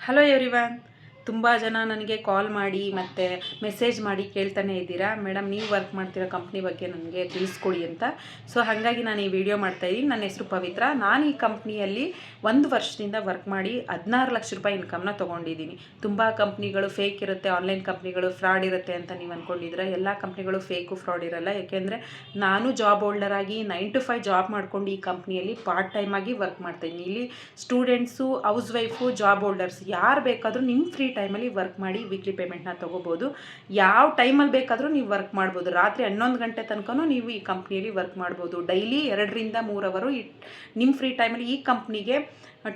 Hello everyone ತುಂಬ ಜನ ನನಗೆ ಕಾಲ್ ಮಾಡಿ ಮತ್ತು ಮೆಸೇಜ್ ಮಾಡಿ ಕೇಳ್ತಾನೆ ಇದ್ದೀರಾ? ಮೇಡಮ್ ನೀವು ವರ್ಕ್ ಮಾಡ್ತಿರೋ ಕಂಪ್ನಿ ಬಗ್ಗೆ ನನಗೆ ತಿಳಿಸ್ಕೊಡಿ ಅಂತ. ಸೊ ಹಾಗಾಗಿ ನಾನು ಈ ವಿಡಿಯೋ ಮಾಡ್ತಾಯಿದ್ದೀನಿ ನನ್ನ ಹೆಸರು ಪವಿತ್ರ. ನಾನು ಈ ಕಂಪ್ನಿಯಲ್ಲಿ ಒಂದು ವರ್ಷದಿಂದ ವರ್ಕ್ ಮಾಡಿ ಹದಿನಾರು ಲಕ್ಷ ರೂಪಾಯಿ ಇನ್ಕಮ್ನ ತೊಗೊಂಡಿದ್ದೀನಿ. ತುಂಬ ಕಂಪ್ನಿಗಳು ಫೇಕ್ ಇರುತ್ತೆ ಆನ್ಲೈನ್ ಕಂಪ್ನಿಗಳು ಫ್ರಾಡ್ ಇರುತ್ತೆ ಅಂತ ನೀವು ಅಂದ್ಕೊಂಡಿದ್ರೆ ಎಲ್ಲ ಕಂಪ್ನಿಗಳು ಫೇಕು ಫ್ರಾಡ್ ಇರಲ್ಲ. ಯಾಕೆಂದರೆ ನಾನು ಜಾಬ್ ಹೋಲ್ಡರ್ ಆಗಿ ನೈನ್ ಟು ಫೈವ್ ಜಾಬ್ ಮಾಡ್ಕೊಂಡು ಈ ಕಂಪ್ನಿಯಲ್ಲಿ ಪಾರ್ಟ್ ಟೈಮ್ ಆಗಿ ವರ್ಕ್ ಮಾಡ್ತಾಯಿದ್ದೀನಿ ಇಲ್ಲಿ students house wife job holders ಯಾರು ಬೇಕಾದರೂ ನಿಮ್ಮ ಫ್ರೀ ಟೈಮಲ್ಲಿ ವರ್ಕ್ ಮಾಡಿ ವೀಕ್ಲಿ ಪೇಮೆಂಟ್ನ ತೊಗೋಬೋದು. ಯಾವ ಟೈಮಲ್ಲಿ ಬೇಕಾದರೂ ನೀವು ವರ್ಕ್ ಮಾಡ್ಬೋದು. ರಾತ್ರಿ ಹನ್ನೊಂದು ಗಂಟೆ ತನಕನೂ ನೀವು ಈ ಕಂಪ್ನಿಯಲ್ಲಿ ವರ್ಕ್ ಮಾಡ್ಬೋದು. ಡೈಲಿ ಎರಡರಿಂದ ಮೂರು ಅವರು ಈ ನಿಮ್ಮ ಫ್ರೀ ಟೈಮಲ್ಲಿ ಈ ಕಂಪ್ನಿಗೆ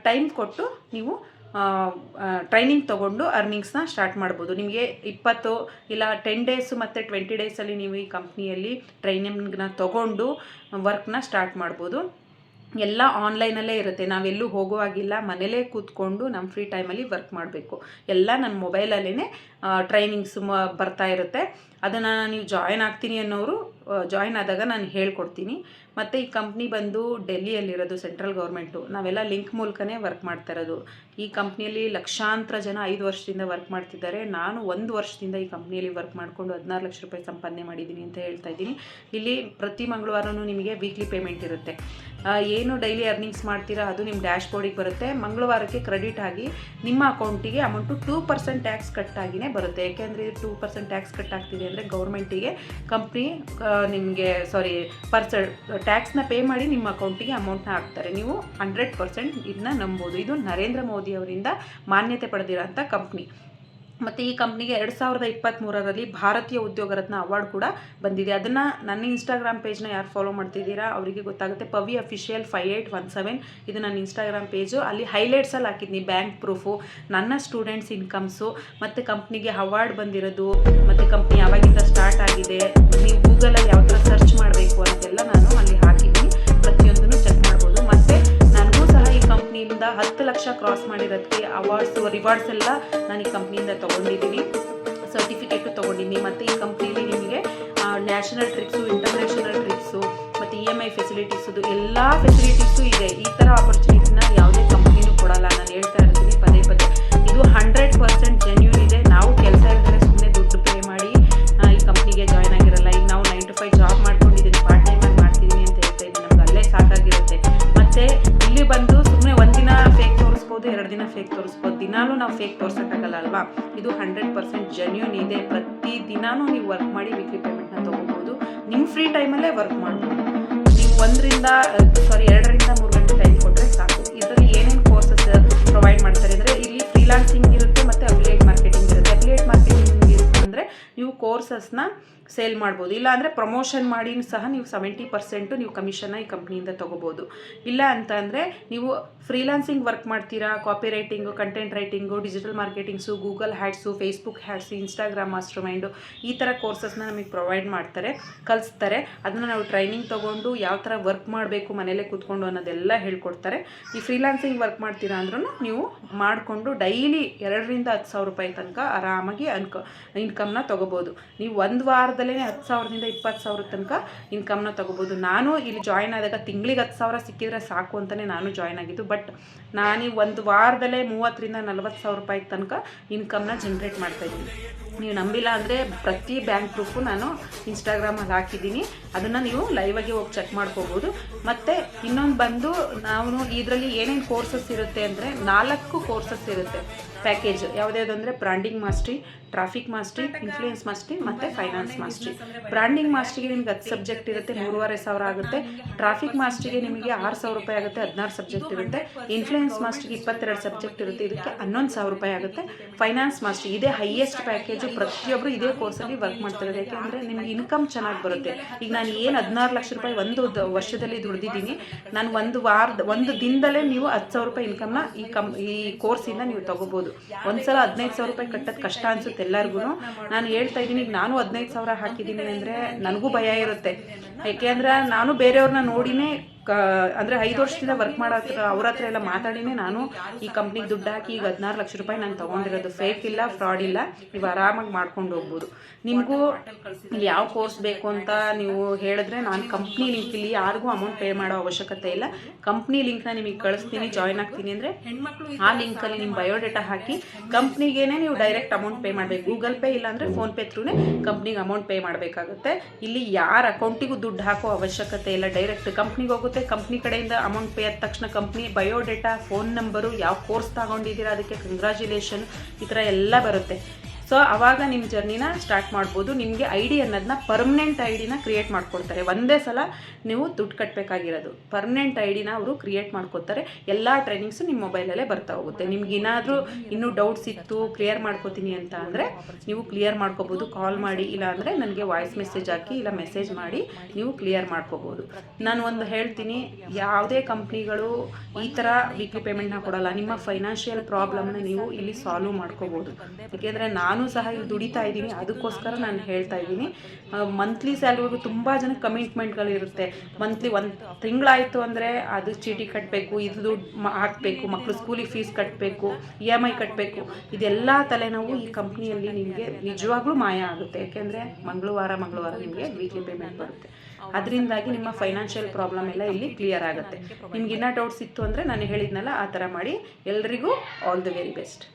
ಟೈಮ್ ಕೊಟ್ಟು ನೀವು ಟ್ರೈನಿಂಗ್ ತೊಗೊಂಡು ಅರ್ನಿಂಗ್ಸ್ನ ಸ್ಟಾರ್ಟ್ ಮಾಡ್ಬೋದು. ನಿಮಗೆ ಇಪ್ಪತ್ತು ಇಲ್ಲ ಟೆನ್ ಡೇಸು ಮತ್ತು ಟ್ವೆಂಟಿ ಡೇಸಲ್ಲಿ ನೀವು ಈ ಕಂಪ್ನಿಯಲ್ಲಿ ಟ್ರೈನಿಂಗ್ನ ತೊಗೊಂಡು ವರ್ಕ್ನ ಸ್ಟಾರ್ಟ್ ಮಾಡ್ಬೋದು. ಎಲ್ಲ ಆನ್ಲೈನಲ್ಲೇ ಇರುತ್ತೆ. ನಾವೆಲ್ಲೂ ಹೋಗುವಾಗಿಲ್ಲ, ಮನೇಲೇ ಕೂತ್ಕೊಂಡು ನಮ್ಮ ಫ್ರೀ ಟೈಮಲ್ಲಿ ವರ್ಕ್ ಮಾಡಬೇಕು. ಎಲ್ಲ ನನ್ನ ಮೊಬೈಲಲ್ಲೇ ಟ್ರೈನಿಂಗ್ಸ್ ಬರ್ತಾ ಇರುತ್ತೆ. ಅದನ್ನು ನೀವು ಜಾಯಿನ್ ಆಗ್ತೀನಿ ಅನ್ನೋರು ಜಾಯಿನ್ ಆದಾಗ ನಾನು ಹೇಳ್ಕೊಡ್ತೀನಿ. ಮತ್ತು ಈ ಕಂಪ್ನಿ ಬಂದು ಡೆಲ್ಲಿಯಲ್ಲಿರೋದು ಸೆಂಟ್ರಲ್ ಗೌರ್ಮೆಂಟು ನಾವೆಲ್ಲ ಲಿಂಕ್ ಮೂಲಕನೇ ವರ್ಕ್ ಮಾಡ್ತಾ ಇರೋದು. ಈ ಕಂಪ್ನಿಯಲ್ಲಿ ಲಕ್ಷಾಂತರ ಜನ ಐದು ವರ್ಷದಿಂದ ವರ್ಕ್ ಮಾಡ್ತಿದ್ದಾರೆ. ನಾನು ಒಂದು ವರ್ಷದಿಂದ ಈ ಕಂಪ್ನಿಯಲ್ಲಿ ವರ್ಕ್ ಮಾಡಿಕೊಂಡು ಹದಿನಾರು ಲಕ್ಷ ರೂಪಾಯಿ ಸಂಪಾದನೆ ಮಾಡಿದ್ದೀನಿ ಅಂತ ಹೇಳ್ತಾ ಇದ್ದೀನಿ. ಇಲ್ಲಿ ಪ್ರತಿ ಮಂಗಳವಾರನೂ ನಿಮಗೆ ವೀಕ್ಲಿ ಪೇಮೆಂಟ್ ಇರುತ್ತೆ. ಏನು ಡೈಲಿ ಅರ್ನಿಂಗ್ಸ್ ಮಾಡ್ತೀರಾ ಅದು ನಿಮ್ಮ ಡ್ಯಾಶ್ ಬೋರ್ಡಿಗೆ ಬರುತ್ತೆ. ಮಂಗಳವಾರಕ್ಕೆ ಕ್ರೆಡಿಟ್ ಆಗಿ ನಿಮ್ಮ ಅಕೌಂಟಿಗೆ amount two percent tax cut ಆಗಿನೇ ಬರುತ್ತೆ. ಯಾಕೆಂದರೆ ಇದು ಟೂ ಪರ್ಸೆಂಟ್ ಟ್ಯಾಕ್ಸ್ ಕಟ್ ಆಗ್ತಿದೆ ಅಂದರೆ ಗೌರ್ಮೆಂಟಿಗೆ ಕಂಪ್ನಿ ನಿಮಗೆ ಸಾರಿ ಪರ್ಸ ಟ್ಯಾಕ್ಸ್ನ ಪೇ ಮಾಡಿ ನಿಮ್ಮ ಅಕೌಂಟಿಗೆ ಅಮೌಂಟ್ನ ಹಾಕ್ತಾರೆ. ನೀವು ಹಂಡ್ರೆಡ್ ಪರ್ಸೆಂಟ್ ಇದನ್ನ ನಂಬೋದು. ಇದು ನರೇಂದ್ರ ಮೋದಿ ಅವರಿಂದ ಮಾನ್ಯತೆ ಪಡೆದಿರೋಂಥ ಕಂಪ್ನಿ ಮತ್ತು ಈ ಕಂಪ್ನಿಗೆ ಎರಡು ಸಾವಿರದ ಇಪ್ಪತ್ತ್ಮೂರರಲ್ಲಿ ಭಾರತೀಯ ಉದ್ಯೋಗ ರತ್ನ ಅವಾರ್ಡ್ ಕೂಡ ಬಂದಿದೆ. ಅದನ್ನು ನನ್ನ ಇನ್ಸ್ಟಾಗ್ರಾಮ್ ಪೇಜ್ನ ಯಾರು ಫಾಲೋ ಮಾಡ್ತಿದ್ದೀರಾ ಅವರಿಗೆ ಗೊತ್ತಾಗುತ್ತೆ. Pavi official five eight one seven ಇದು ನನ್ನ ಇನ್ಸ್ಟಾಗ್ರಾಮ್ ಪೇಜು ಅಲ್ಲಿ ಹೈಲೈಟ್ಸಲ್ಲಿ ಹಾಕಿದ್ನಿ ಬ್ಯಾಂಕ್ ಪ್ರೂಫು ನನ್ನ ಸ್ಟೂಡೆಂಟ್ಸ್ ಇನ್ಕಮ್ಸು ಮತ್ತು ಕಂಪ್ನಿಗೆ ಅವಾರ್ಡ್ ಬಂದಿರೋದು, ಮತ್ತು ಕಂಪ್ನಿ ಯಾವಾಗಿಂದ ಸ್ಟಾರ್ಟ್ ಆಗಿದೆ ನೀವು ಗೂಗಲಲ್ಲಿ ಯಾವ ಥರ ಸರ್ಚ್ ಮಾಡಬೇಕು ಅಂತೆಲ್ಲ ನಾನು ಅಲ್ಲಿ ಹತ್ತು ಲಕ್ಷ ಕ್ರಾಸ್ ಮಾಡಿರೋದಕ್ಕೆ ಅವಾರ್ಡ್ಸು ರಿವಾರ್ಡ್ಸ್ ಎಲ್ಲ ನಾನು ಈ ಕಂಪ್ನಿಯಿಂದ ತೊಗೊಂಡಿದ್ದೀನಿ. ಸರ್ಟಿಫಿಕೇಟು ತೊಗೊಂಡಿದ್ದೀನಿ. ಮತ್ತು ಈ ಕಂಪ್ನೀಲಿ ನಿಮಗೆ ನ್ಯಾಷನಲ್ ಟ್ರಿಪ್ಸು ಇಂಟರ್ನ್ಯಾಷನಲ್ ಟ್ರಿಪ್ಸು ಮತ್ತು ಇ ಎಂ ಐ ಫೆಸಿಲಿಟೀಸದು ಎಲ್ಲ ಫೆಸಿಲಿಟೀಸು ಇದೆ. ಈ ಥರ ಆಪರ್ಚುನಿಟಿನ ಯಾವುದೇ ಕಂಪ್ನಿನೂ ಕೊಡಲ್ಲ. ನಾನು ಹೇಳ್ತಾ ಇರ್ತೀನಿ ಪದೇ ಪದೇ. ಇದು ಹಂಡ್ರೆಡ್ ಪರ್ಸೆಂಟ್ ತೋರಿಸ್ಬೋದು ದಿನಾಲೂ ನಾವು ಫೇಕ್ ತೋರ್ಸೋಕ್ಕಾಗಲ್ಲ ಅಲ್ವಾ? ಇದು ಹಂಡ್ರೆಡ್ ಪರ್ಸೆಂಟ್ ಜೆನ್ಯೂನ್ ಇದೆ. ಪ್ರತಿ ದಿನಾನೂ ನೀವು ವರ್ಕ್ ಮಾಡಿ ವೀಕ್ಲಿ ಪೇಮೆಂಟ್ನ ತೊಗೋಬೋದು ನಿಮ್ಮ ಫ್ರೀ ಟೈಮಲ್ಲೇ ವರ್ಕ್ ಮಾಡ್ಬೋದು. ನೀವು ಒಂದರಿಂದ ಸಾರಿ ಎರಡರಿಂದ ಮೂರು ಗಂಟೆ ಟೈಮ್ ಕೊಟ್ಟರೆ ಸಾಕು. ಇದರಲ್ಲಿ ಏನೇನು ಕೋರ್ಸಸ್ ಪ್ರೊವೈಡ್ ಮಾಡ್ತಾರೆ ಅಂದರೆ ಇಲ್ಲಿ ಫ್ರೀಲಾನ್ಸಿಂಗ್ ಇರುತ್ತೆ ಮತ್ತು ಅಫಿಲಿಯೇಟ್ ಮಾರ್ಕೆಟಿಂಗ್ ಇರುತ್ತೆ. ಅಫಿಲಿಯೇಟ್ ಮಾರ್ಕೆಟಿಂಗ್ ಇರುತ್ತೆ ಅಂದರೆ ನೀವು ಕೋರ್ಸಸ್ನ ಸೇಲ್ ಮಾಡ್ಬೋದು. ಇಲ್ಲ ಅಂದರೆ ಪ್ರಮೋಷನ್ ಮಾಡಿ ಸಹ ನೀವು ಸೆವೆಂಟಿ ಪರ್ಸೆಂಟು ನೀವು ಕಮಿಷನ್ನ ಈ ಕಂಪ್ನಿಯಿಂದ ತೊಗೋಬೋದು. ಇಲ್ಲ ಅಂತ ಅಂದರೆ ನೀವು ಫ್ರೀಲಾನ್ಸಿಂಗ್ ವರ್ಕ್ ಮಾಡ್ತೀರಾ copy writing content writing digital marketings Google ads Facebook ads Instagram master mind ಈ ಥರ ಕೋರ್ಸಸ್ನ ನಮಗೆ ಪ್ರೊವೈಡ್ ಮಾಡ್ತಾರೆ, ಕಲಿಸ್ತಾರೆ. ಅದನ್ನು ನಾವು ಟ್ರೈನಿಂಗ್ ತೊಗೊಂಡು ಯಾವ ಥರ ವರ್ಕ್ ಮಾಡಬೇಕು ಮನೇಲೇ ಕೂತ್ಕೊಂಡು ಅನ್ನೋದೆಲ್ಲ ಹೇಳ್ಕೊಡ್ತಾರೆ. ಈ ಫ್ರೀಲಾನ್ಸಿಂಗ್ ವರ್ಕ್ ಮಾಡ್ತೀರಾ ಅಂದ್ರೂ ನೀವು ಮಾಡಿಕೊಂಡು ಡೈಲಿ ಎರಡರಿಂದ ಹತ್ತು ಸಾವಿರ ರೂಪಾಯಿ ತನಕ ಆರಾಮಾಗಿ ಅನ್ಕ ಇನ್ಕಮ್ನ ತೊಗೋಬೋದು. ನೀವು ಒಂದು ವಾರದಲ್ಲೇ ಹತ್ತು ಸಾವಿರದಿಂದ ಇಪ್ಪತ್ತು ಸಾವಿರದ ತನಕ ಇನ್ಕಮ್ನ ತೊಗೋಬೋದು. ನಾನು ಇಲ್ಲಿ ಜಾಯ್ನ್ ಆದಾಗ ತಿಂಗಳಿಗೆ ಹತ್ತು ಸಾವಿರ ಸಿಕ್ಕಿದ್ರೆ ಸಾಕು ಅಂತಲೇ ನಾನು ಜಾಯ್ನ್ ಆಗಿದ್ದು. ಬಟ್ ನಾನು ಒಂದು ವಾರದಲ್ಲೇ ಮೂವತ್ತರಿಂದ ನಲ್ವತ್ತು ಸಾವಿರ ರೂಪಾಯಿ ತನಕ ಇನ್ಕಮ್ನ ಜನ್ರೇಟ್ ಮಾಡ್ತಾಯಿದ್ದೀನಿ ನೀವು ನಂಬಿಲ್ಲ ಅಂದರೆ ಪ್ರತಿ ಬ್ಯಾಂಕ್ ಪ್ರೂಫು ನಾನು ಇನ್ಸ್ಟಾಗ್ರಾಮಲ್ಲಿ ಹಾಕಿದ್ದೀನಿ. ಅದನ್ನು ನೀವು ಲೈವಾಗಿ ಹೋಗಿ ಚೆಕ್ ಮಾಡ್ಕೋಬೋದು. ಮತ್ತು ಇನ್ನೊಂದು ಬಂದು ನಾನು ಇದರಲ್ಲಿ ಏನೇನು ಕೋರ್ಸಸ್ ಇರುತ್ತೆ ಅಂದರೆ ನಾಲ್ಕು ಕೋರ್ಸಸ್ ಇರುತ್ತೆ. Package ಯಾವುದ್ಯಾವುದಂದರೆ branding mastery traffic mastery influence mastery ಮತ್ತು ಫೈನಾನ್ಸ್ ಮಾಸ್ಟ್ರಿ. ಬ್ರಾಂಡಿಂಗ್ ಮಾಸ್ಟ್ರಿಗೆ ನಿಮ್ಗೆ ಹತ್ತು ಸಬ್ಜೆಕ್ಟ್ ಇರುತ್ತೆ ಮೂರುವರೆ ಸಾವಿರ ಆಗುತ್ತೆ. ಟ್ರಾಫಿಕ್ ಮಾಸ್ಟ್ರಿಗೆ ನಿಮಗೆ ಆರು ಸಾವಿರ ರೂಪಾಯಿ ಆಗುತ್ತೆ ಹದಿನಾರು ಸಬ್ಜೆಕ್ಟ್ ಇರುತ್ತೆ. ಇನ್ಫ್ಲೂಯೆನ್ಸ್ ಮಾಸ್ಟ್ರಿಗೆ ಇಪ್ಪತ್ತೆರಡು ಸಬ್ಜೆಕ್ಟ್ ಇರುತ್ತೆ ಇದಕ್ಕೆ ಹನ್ನೊಂದು ಸಾವಿರ ರೂಪಾಯಿ ಆಗುತ್ತೆ. ಫೈನಾನ್ಸ್ ಮಾಸ್ಟ್ರಿ ಇದೇ ಹೈಯೆಸ್ಟ್ ಪ್ಯಾಕೇಜು ಪ್ರತಿಯೊಬ್ಬರು ಇದೇ ಕೋರ್ಸಲ್ಲಿ ವರ್ಕ್ ಮಾಡ್ತಾರೆ ಯಾಕೆಂದರೆ ನಿಮ್ಗೆ ಇನ್ಕಮ್ ಚೆನ್ನಾಗಿ ಬರುತ್ತೆ. ಈಗ ನಾನು ಏನು ಹದಿನಾರು ಲಕ್ಷ ರೂಪಾಯಿ ಒಂದು ವರ್ಷದಲ್ಲಿ ದುಡ್ದಿದ್ದೀನಿ ನಾನು ಒಂದು ವಾರದ ಒಂದು ದಿನದಲ್ಲೇ ನೀವು ಹತ್ತು ಸಾವಿರ ರೂಪಾಯಿ ಇನ್ಕಮ್ನ ಈ ಕಮ್ ಈ ಕೋರ್ಸಿಂದ ನೀವು ತೊಗೋಬೋದು. ಒಂದ್ಸಲ ಹದಿನೈದು ಸಾವಿರ ರೂಪಾಯಿ ಕಟ್ಟೋದು ಕಷ್ಟ ಅನ್ಸುತ್ತೆ ಎಲ್ಲರಿಗೂ ನಾನು ಹೇಳ್ತಾ ಇದ್ದೀನಿ ನಾನು ಹದಿನೈದು ಸಾವಿರ ಹಾಕಿದ್ದೀನಿ ಅಂದರೆ ನನಗೂ ಭಯ ಇರುತ್ತೆ. ಯಾಕೆಂದ್ರೆ ನಾನು ಬೇರೆಯವ್ರನ್ನ ನೋಡಿನೇ ಕ ಅಂದರೆ ಐದು ವರ್ಷದಿಂದ ವರ್ಕ್ ಮಾಡೋ ಅವ್ರ ಹತ್ರ ಎಲ್ಲ ಮಾತಾಡಿನೇ ನಾನು ಈ ಕಂಪ್ನಿಗೆ ದುಡ್ಡು ಹಾಕಿ ಈಗ ಹದಿನಾರು ಲಕ್ಷ ರೂಪಾಯಿ ನಾನು ತಗೊಂಡಿರೋದು. ಫೇಕ್ ಇಲ್ಲ ಫ್ರಾಡ್ ಇಲ್ಲ. ನೀವು ಆರಾಮಾಗಿ ಮಾಡ್ಕೊಂಡು ಹೋಗ್ಬೋದು. ನಿಮಗೂ ಇಲ್ಲಿ ಯಾವ ಕೋರ್ಸ್ ಬೇಕು ಅಂತ ನೀವು ಹೇಳಿದ್ರೆ ನಾನು ಕಂಪ್ನಿ ಲಿಂಕ್ ಇಲ್ಲಿ ಯಾರಿಗೂ ಅಮೌಂಟ್ ಪೇ ಮಾಡೋ ಅವಶ್ಯಕತೆ ಇಲ್ಲ. ಕಂಪ್ನಿ ಲಿಂಕ್ನ ನಿಮಗೆ ಕಳಿಸ್ತೀನಿ ಜಾಯ್ನ್ ಆಗ್ತೀನಿ ಅಂದರೆ ಆ ಲಿಂಕಲ್ಲಿ ನಿಮ್ಮ ಬಯೋಡೇಟಾ ಹಾಕಿ ಕಂಪ್ನಿಗೇನೆ ನೀವು ಡೈರೆಕ್ಟ್ ಅಮೌಂಟ್ ಪೇ ಮಾಡಬೇಕು. ಗೂಗಲ್ ಪೇ ಇಲ್ಲ ಅಂದರೆ ಫೋನ್ಪೇ ಥ್ರೂನೇ ಕಂಪ್ನಿಗೆ ಅಮೌಂಟ್ ಪೇ ಮಾಡಬೇಕಾಗುತ್ತೆ. ಇಲ್ಲಿ ಯಾರ ಅಕೌಂಟಿಗೂ ದುಡ್ಡು ಹಾಕೋ ಅವಶ್ಯಕತೆ ಇಲ್ಲ. ಡೈರೆಕ್ಟ್ ಕಂಪ್ನಿಗೆ ಹೋಗುತ್ತೆ. ಕಂಪ್ನಿ ಕಡೆಯಿಂದ ಅಮೌಂಟ್ ಪೇ ಆದ ತಕ್ಷಣ ಕಂಪ್ನಿ ಬಯೋಡೇಟಾ ಫೋನ್ ನಂಬರು ಯಾವ ಕೋರ್ಸ್ ತಗೊಂಡಿದ್ದೀರಾ, ಅದಕ್ಕೆ ಕಂಗ್ರ್ಯಾಚುಲೇಷನ್ ಈ ಥರ ಎಲ್ಲ ಬರುತ್ತೆ. ಸೊ ಅವಾಗ ನಿಮ್ಮ ಜರ್ನಿನ ಸ್ಟಾರ್ಟ್ ಮಾಡ್ಬೋದು. ನಿಮಗೆ ಐ ಡಿ ಅನ್ನೋದನ್ನ ಪರ್ಮನೆಂಟ್ ಐ ಡಿನ ಕ್ರಿಯೇಟ್ ಮಾಡ್ಕೊಡ್ತಾರೆ. ಒಂದೇ ಸಲ ನೀವು ದುಡ್ಡು ಕಟ್ಟಬೇಕಾಗಿರೋದು ಪರ್ಮನೆಂಟ್ ಐ ಡಿನ ಅವರು ಕ್ರಿಯೇಟ್ ಮಾಡ್ಕೊತಾರೆ ಎಲ್ಲ ಟ್ರೈನಿಂಗ್ಸು ನಿಮ್ಮ ಮೊಬೈಲಲ್ಲೇ ಬರ್ತಾ ಹೋಗುತ್ತೆ. ನಿಮ್ಗೆ ಏನಾದರೂ ಇನ್ನೂ ಡೌಟ್ಸ್ ಇತ್ತು ಕ್ಲಿಯರ್ ಮಾಡ್ಕೋತೀನಿ ಅಂತ ಅಂದರೆ ನೀವು ಕ್ಲಿಯರ್ ಮಾಡ್ಕೋಬೋದು. ಕಾಲ್ ಮಾಡಿ, ಇಲ್ಲ ಅಂದರೆ ನನಗೆ ವಾಯ್ಸ್ ಮೆಸೇಜ್ ಹಾಕಿ, ಇಲ್ಲ ಮೆಸೇಜ್ ಮಾಡಿ ನೀವು ಕ್ಲಿಯರ್ ಮಾಡ್ಕೋಬೋದು. ನಾನು ಒಂದು ಹೇಳ್ತೀನಿ, ಯಾವುದೇ ಕಂಪ್ನಿಗಳು ಈ ಥರ ವೀಕ್ಲಿ ಪೇಮೆಂಟ್ನ ಕೊಡೋಲ್ಲ. ನಿಮ್ಮ ಫೈನಾನ್ಷಿಯಲ್ ಪ್ರಾಬ್ಲಮ್ನ ನೀವು ಇಲ್ಲಿ ಸಾಲ್ವ್ ಮಾಡ್ಕೋಬೋದು. ಯಾಕೆಂದರೆ ನಾನು ಸಹ ಇಲ್ಲಿ ದುಡಿತಾ ಇದ್ದೀನಿ. ಅದಕ್ಕೋಸ್ಕರ ನಾನು ಹೇಳ್ತಾ ಇದ್ದೀನಿ. ಮಂತ್ಲಿ ಸ್ಯಾಲ್ರಿಗೂ ತುಂಬ ಜನ ಕಮಿಟ್ಮೆಂಟ್ಗಳಿರುತ್ತೆ ಮಂತ್ಲಿ ಒಂದು ತಿಂಗಳಾಯಿತು ಅಂದರೆ ಅದು ಚೀಟಿ ಕಟ್ಟಬೇಕು ಇದು ದುಡ್ಡು ಹಾಕಬೇಕು ಮಕ್ಕಳು ಸ್ಕೂಲಿಗೆ ಫೀಸ್ ಕಟ್ಟಬೇಕು ಇ ಎಂ ಐ ಕಟ್ಟಬೇಕು ಇದೆಲ್ಲ ತಲೆನೋವು ಈ ಕಂಪ್ನಿಯಲ್ಲಿ ನಿಮಗೆ ನಿಜವಾಗ್ಲೂ ಮಾಯ ಆಗುತ್ತೆ. ಯಾಕೆಂದರೆ ಮಂಗಳವಾರ ಮಂಗಳವಾರ ನಿಮಗೆ ವೀಕ್ಲಿ ಪೇಮೆಂಟ್ ಬರುತ್ತೆ. ಅದರಿಂದಾಗಿ ನಿಮ್ಮ ಫೈನಾನ್ಷಿಯಲ್ ಪ್ರಾಬ್ಲಮ್ ಎಲ್ಲ ಇಲ್ಲಿ ಕ್ಲಿಯರ್ ಆಗುತ್ತೆ. ನಿಮ್ಗೆ ಇನ್ನೂ ಡೌಟ್ಸ್ ಇತ್ತು ಅಂದರೆ ನಾನು ಹೇಳಿದ್ನಲ್ಲ, ಆ ಥರ ಮಾಡಿ. ಎಲ್ರಿಗೂ ಆಲ್ ದಿ ವೆರಿ ಬೆಸ್ಟ್